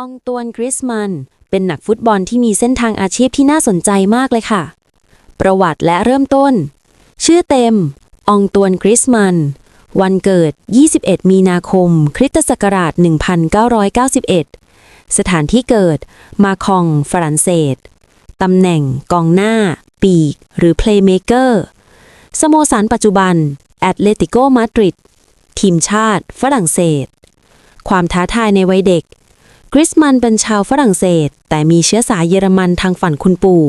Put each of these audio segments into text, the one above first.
องตวนกริสมัน เป็นนักฟุตบอลที่มีเส้นทางอาชีพที่น่าสนใจมากเลยค่ะ ประวัติและเริ่มต้น ชื่อเต็ม องตวนกริสมัน วันเกิด 21 มีนาคม คริสตศักราช 1991 สถานที่เกิด มาคอง ฝรั่งเศส ตำแหน่งกองหน้า ปีก หรือเพลย์เมเกอร์ สโมสรปัจจุบัน แอตเลติโกมาดริด ทีมชาติ ฝรั่งเศส ความท้าทายในวัยเด็ก กริสมันเป็นชาวฝรั่งเศส แต่มีเชื้อสายเยอรมันทางฝั่งคุณปู่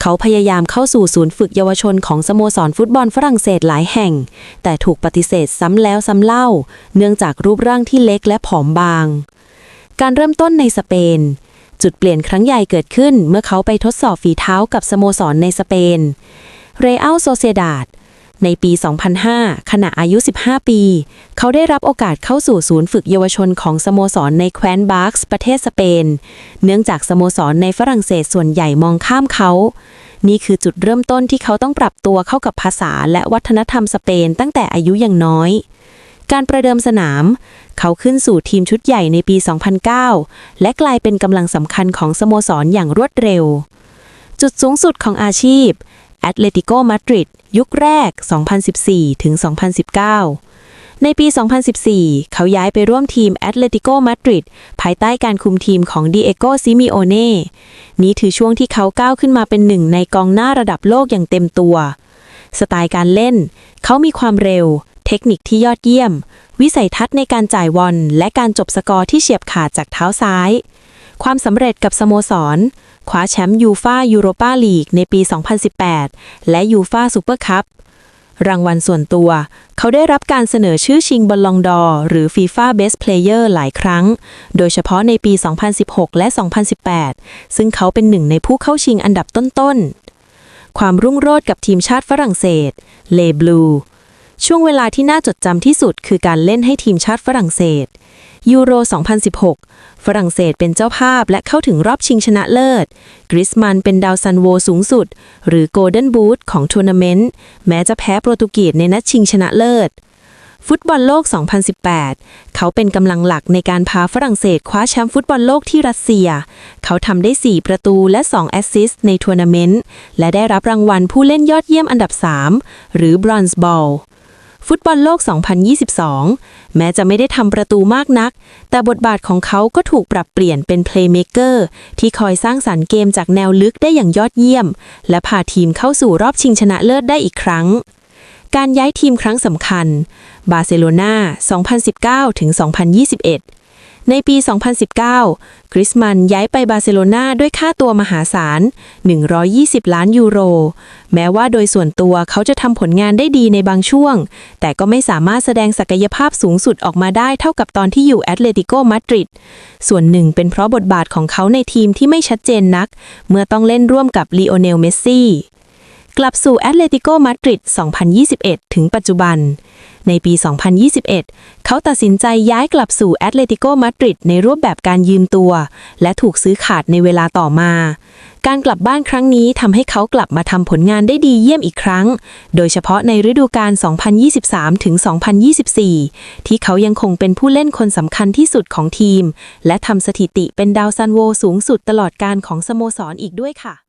เขาพยายามเข้าสู่ศูนย์ฝึกเยาวชนของสโมสรฟุตบอลฝรั่งเศสหลายแห่ง แต่ถูกปฏิเสธซ้ำแล้วซ้ำเล่า เนื่องจากรูปร่างที่เล็กและผอมบาง การเริ่มต้นในสเปน จุดเปลี่ยนครั้งใหญ่เกิดขึ้นเมื่อเขาไปทดสอบฝีเท้ากับสโมสรในสเปน เรอัลโซเซดาด ในปี 2005 ขณะอายุ 15 ปี เขาได้รับโอกาสเข้าสู่ศูนย์ฝึกเยาวชนของสโมสรในแคว้นบาร์กส์ประเทศสเปน เนื่องจากสโมสรในฝรั่งเศสส่วนใหญ่มองข้ามเขา นี่คือจุดเริ่มต้นที่เขาต้องปรับตัวเข้ากับภาษาและวัฒนธรรมสเปนตั้งแต่อายุยังน้อย การประเดิมสนาม เขาขึ้นสู่ทีมชุดใหญ่ในปี 2009 และกลายเป็นกำลังสำคัญของสโมสรอย่างรวดเร็ว จุดสูงสุดของอาชีพแอตเลติโกมาดริด ยุคแรก 2014 ถึง 2019 ในปี 2014 เขาย้ายไปร่วมทีมแอตเลติโกมาดริดภายใต้การคุมทีมของดิเอโกซิมิโอเน่ นี้ถือช่วงที่เขาก้าวขึ้นมาเป็นหนึ่งในกองหน้าระดับโลกอย่างเต็มตัว สไตล์การเล่น เขามีความเร็ว เทคนิคที่ยอดเยี่ยม วิสัยทัศน์ในการจ่ายวอลและการจบสกอร์ที่เฉียบขาดจากเท้าซ้าย ความสำเร็จกับสโมสร คว้าแชมป์ยูฟายูโรปาลีกในปี 2018 และยูฟาซูเปอร์คัพรางวัลส่วนตัว เขาได้รับการเสนอชื่อชิงบอลลองดอร์หรือ FIFA Best Player หลายครั้ง โดยเฉพาะในปี 2016 และ 2018 ซึ่งเขาเป็นหนึ่งในผู้เข้าชิงอันดับต้นๆ ความรุ่งโรจน์กับทีมชาติฝรั่งเศส เลบลู ช่วงเวลาที่น่าจดจำที่สุดคือการเล่นให้ทีมชาติฝรั่งเศส ยูโร 2016 ฝรั่งเศสเป็นเจ้าภาพและเข้าถึงรอบชิงชนะเลิศ กริสมันเป็นดาวซันโวสูงสุด หรือโกลเด้นบูทของทัวร์นาเมนต์ แม้จะแพ้โปรตุเกสในนัดชิงชนะเลิศ ฟุตบอลโลก 2018 เขาเป็นกำลังหลักในการพาฝรั่งเศสคว้าแชมป์ฟุตบอลโลกที่รัสเซีย เขาทำได้ 4 ประตูและ 2 แอสซิสต์ในทัวร์นาเมนต์ และได้รับรางวัลผู้เล่นยอดเยี่ยมอันดับ 3 หรือบรอนซ์บอล ฟุตบอลโลก 2022 แม้จะไม่ได้ทำประตูมากนัก แต่บทบาทของเขาก็ถูกปรับเปลี่ยนเป็นเพลย์เมคเกอร์ที่คอยสร้างสรรค์เกมจากแนวลึกได้อย่างยอดเยี่ยม และพาทีมเข้าสู่รอบชิงชนะเลิศได้อีกครั้ง การย้ายทีมครั้งสำคัญ บาร์เซโลนา2019ถึง2021 ในปี 2019กริสมันย้ายไปบาร์เซโลนาด้วยค่าตัวมหาศาล 120 ล้านยูโร แม้ว่าโดยส่วนตัวเขาจะทำผลงานได้ดีในบางช่วง แต่ก็ไม่สามารถแสดงศักยภาพสูงสุดออกมาได้เท่ากับตอนที่อยู่แอตเลติโกมาดริด ส่วนหนึ่งเป็นเพราะบทบาทของเขาในทีมที่ไม่ชัดเจนนัก เมื่อต้องเล่นร่วมกับลีโอเนล เมสซี่ กลับสู่แอตเลติโกมาดริด 2021 ถึงปัจจุบัน ในปี 2021 เขาตัดสินใจย้ายกลับสู่แอตเลติโกมาดริดในรูปแบบการยืมตัว และถูกซื้อขาดในเวลาต่อมา การกลับบ้านครั้งนี้ทำให้เขากลับมาทำผลงานได้ดีเยี่ยมอีกครั้ง โดยเฉพาะในฤดูกาล 2023 ถึง 2024 ที่เขายังคงเป็นผู้เล่นคนสำคัญที่สุดของทีม และทำสถิติเป็นดาวซันโวสูงสุดตลอดการของสโมสรอีกด้วยค่ะ